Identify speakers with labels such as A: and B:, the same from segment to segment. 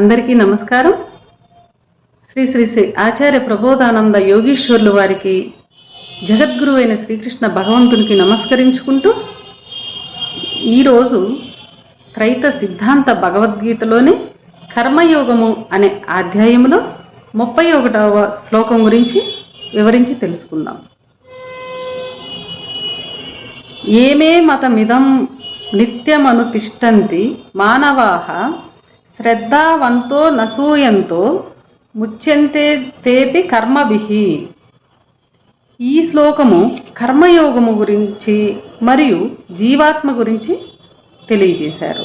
A: అందరికీ నమస్కారం. శ్రీ శ్రీ శ్రీ ఆచార్య ప్రబోధానంద యోగీశ్వర్లు వారికి జగద్గురు అయిన శ్రీకృష్ణ భగవంతునికి నమస్కరించుకుంటూ ఈరోజు త్రైత సిద్ధాంత భగవద్గీతలోని కర్మయోగము అనే అధ్యాయంలో ముప్పై ఒకటవ శ్లోకం గురించి వివరించి తెలుసుకుందాం. ఏమే మతమిదం నిత్యమనుతిష్టంతి మానవాహ శ్రద్ధావంతో నసూయంతో ముచ్యంతే తేపి కర్మభిహి ఈ శ్లోకము కర్మయోగము గురించి మరియు జీవాత్మ గురించి తెలియజేశారు.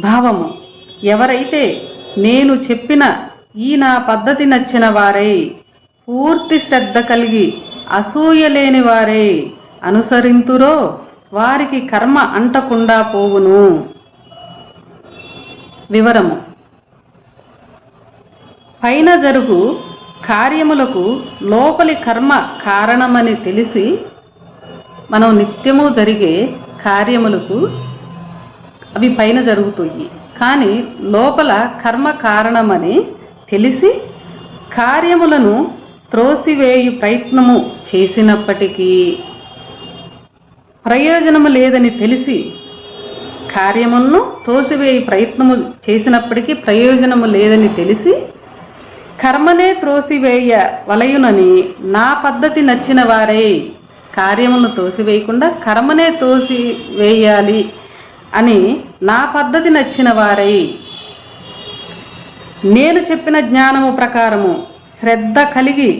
A: భావము ఎవరైతే నేను చెప్పిన ఈ నా పద్ధతి నచ్చిన వారై పూర్తి శ్రద్ధ కలిగి అసూయ లేని వారై అనుసరింతురో వారికి కర్మ అంటకుండా పోవును. వివరము. పైన జరుగు కార్యములకు లోపలి కర్మ కారణమని తెలిసి మనం నిత్యము జరిగే కార్యములకు అవి పైన జరుగుతాయి కానీ లోపల కర్మ కారణమని తెలిసి కార్యములను త్రోసివేయు ప్రయత్నము చేసినప్పటికీ ప్రయోజనము లేదని తెలిసి కార్యములను తోసివేయి ప్రయత్నము చేసినప్పటికీ ప్రయోజనము లేదని తెలిసి కర్మనే త్రోసివేయ వలయునని నా పద్ధతి నచ్చిన వారే కార్యములను తోసివేయకుండా కర్మనే తోసి వేయాలి అని నా పద్ధతి నచ్చిన వారై. నేను చెప్పిన జ్ఞానము ప్రకారము శ్రద్ధ కలిగి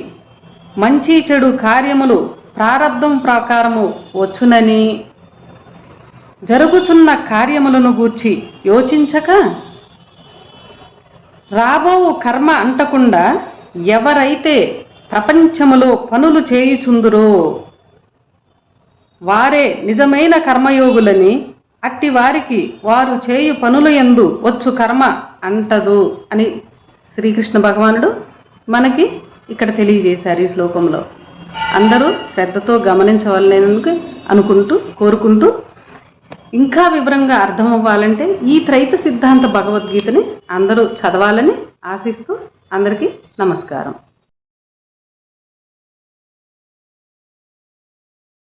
A: మంచి చెడు కార్యములు ప్రారంధం ప్రకారము వచ్చునని జరుగుచున్న కార్యములను గూర్చి యోచించక రాబోవు కర్మ అంటకుండా ఎవరైతే ప్రపంచములో పనులు చేయుచుందురో వారే నిజమైన కర్మయోగులని అట్టి వారికి వారు చేయు పనుల ఎందు వచ్చు కర్మ అంటదు అని శ్రీకృష్ణ భగవానుడు మనకి ఇక్కడ తెలియజేశారు ఈ శ్లోకంలో. అందరూ శ్రద్ధతో గమనించవలనేందుకు అనుకుంటూ కోరుకుంటూ ఇంకా వివరంగా అర్థం అవ్వాలంటే ఈ త్రైత సిద్ధాంత భగవద్గీతని అందరూ చదవాలని ఆశిస్తూ అందరికీ నమస్కారం.